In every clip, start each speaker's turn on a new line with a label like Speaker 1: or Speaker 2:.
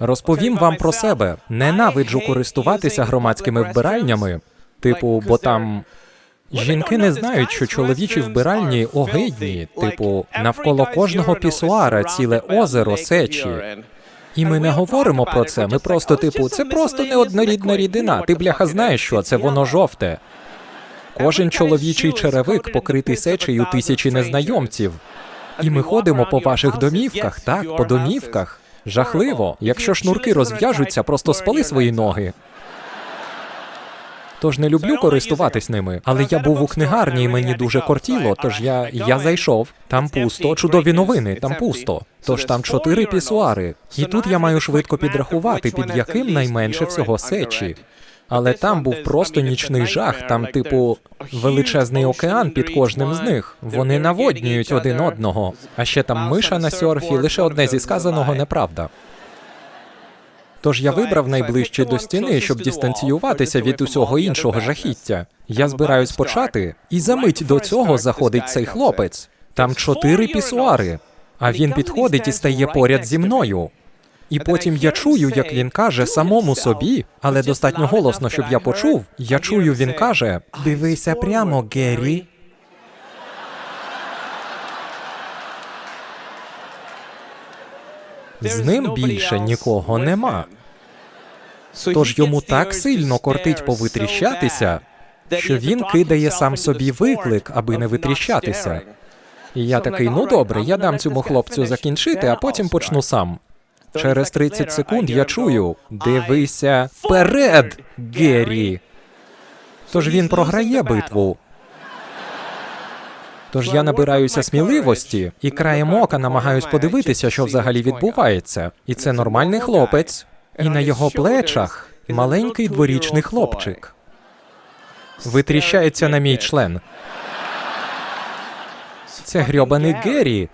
Speaker 1: Розповім вам про себе. Ненавиджу користуватися громадськими вбиральнями. Типу, бо там. Жінки не знають, що чоловічі вбиральні огидні. Типу, навколо кожного пісуара ціле озеро сечі. І ми не говоримо про це. Ми просто, типу, це просто неоднорідна рідина. Ти бляха знаєш, що це воно жовте. Кожен чоловічий черевик покритий сечею тисячі незнайомців. І ми ходимо по ваших домівках, так, по домівках. Жахливо. Якщо шнурки розв'яжуться, просто спали свої ноги. Тож не люблю користуватись ними, але я був у книгарні і мені дуже кортіло, тож я, я зайшов. Там пусто, чудові новини, там пусто. Тож там чотири пісуари. І тут я маю швидко підрахувати, під яким найменше всього сечі. Але там був просто нічний жах, там, типу, величезний океан під кожним з них. Вони наводнюють один одного. А ще там миша на сьорфі, лише одне зі сказаного неправда. Тож я вибрав найближче до стіни, щоб дистанціюватися від усього іншого жахіття. Я збираюсь почати, і за мить до цього заходить цей хлопець. Там чотири пісуари, а він підходить і стає поряд зі мною. І потім я чую, як він каже самому собі, але достатньо голосно, щоб я почув. Я чую, він каже: Дивися прямо, Геррі. З ним більше нікого нема. Тож йому так сильно кортить повитріщатися, що він кидає сам собі виклик, аби не витріщатися. І я такий, ну добре, я дам цьому хлопцю закінчити, а потім почну сам. Через 30 секунд я чую: дивися вперед, Геррі. Тож він програє битву. Тож я набираюся сміливості і краєм ока намагаюсь подивитися, що взагалі відбувається. І це нормальний хлопець, і на його плечах маленький дворічний хлопчик. Витріщається на мій член. Це грьобаний Геррі.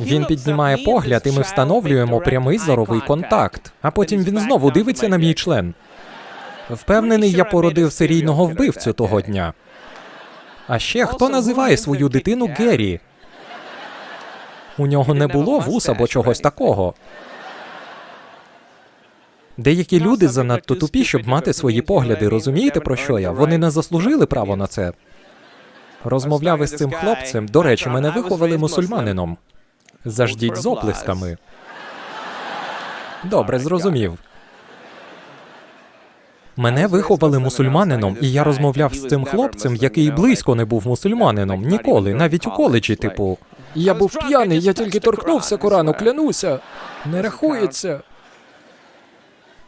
Speaker 1: Він піднімає погляд, і ми встановлюємо прямий зоровий контакт. А потім він знову дивиться на мій член. Впевнений, я породив серійного вбивцю того дня. А ще хто називає свою дитину Геррі? У нього не було вус або чогось такого. Деякі люди занадто тупі, щоб мати свої погляди. Розумієте про що я? Вони не заслужили право на це. Розмовляв із цим хлопцем. До речі, мене виховали мусульманином. Заждіть з оплесками. Добре, зрозумів. Мене виховали мусульманином, і я розмовляв з цим хлопцем, який близько не був мусульманином. Ніколи, навіть у коледжі, типу. Я був п'яний, я тільки торкнувся Корану, клянуся. Не рахується.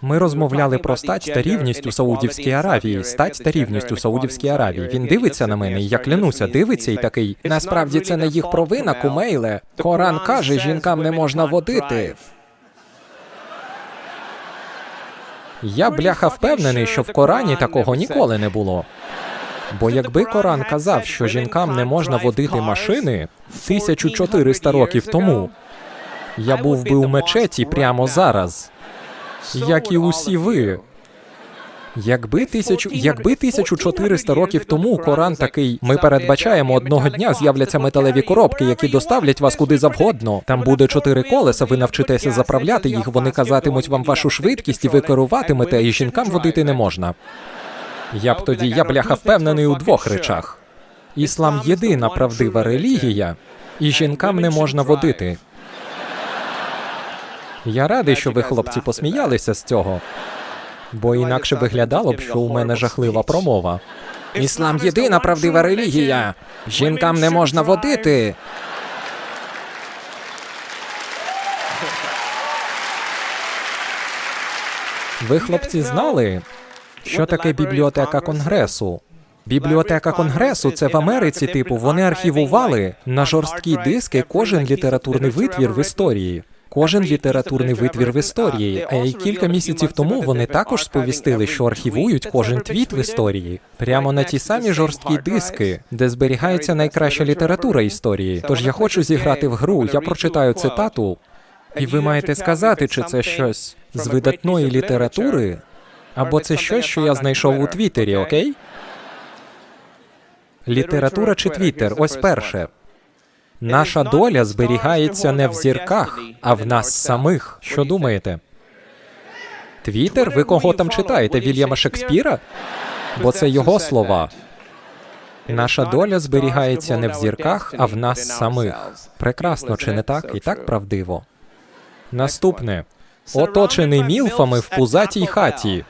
Speaker 1: Ми розмовляли про стать та рівність у Саудівській Аравії. Стать та рівність у Саудівській Аравії. Він дивиться на мене, і я клянуся, дивиться і такий. Насправді це не їх провина, кумейле. Коран каже, жінкам не можна водити. Я бляха впевнений, що в Корані такого ніколи не було. Бо якби Коран казав, що жінкам не можна водити машини 1400 років тому, я був би у мечеті прямо зараз, як і усі ви. Якби тисячу, якби 1400 років тому Коран такий, ми передбачаємо одного дня з'являться металеві коробки, які доставлять вас куди завгодно. Там буде чотири колеса, ви навчитеся заправляти їх. Вони казатимуть вам вашу швидкість, і ви керуватимете, і жінкам водити не можна. Я б тоді, я бляха впевнений у двох речах: іслам єдина правдива релігія, і жінкам не можна водити. Я радий, що ви, хлопці, посміялися з цього. Бо інакше виглядало б, що у мене жахлива промова. Іслам єдина правдива релігія. Жінкам не можна водити. Ви, хлопці, знали, що таке бібліотека конгресу? Бібліотека конгресу це в Америці, типу, вони архівували на жорсткі диски кожен літературний витвір в історії. Кожен літературний витвір в історії. А й кілька місяців тому вони також сповістили, що архівують кожен твіт в історії прямо на ті самі жорсткі диски, де зберігається найкраща література історії. Тож я хочу зіграти в гру. Я прочитаю цитату, і ви маєте сказати, чи це щось з видатної літератури, або це щось, що я знайшов у Твіттері, окей? Література чи Твіттер? Ось перше. Наша доля зберігається не в зірках, а в нас самих. Що думаєте? Твіттер? Ви кого там читаєте? Вільяма Шекспіра? Бо це його слова. Наша доля зберігається не в зірках, а в нас самих. Прекрасно, чи не так? І так правдиво. Наступне. Оточений мілфами в пузатій хаті.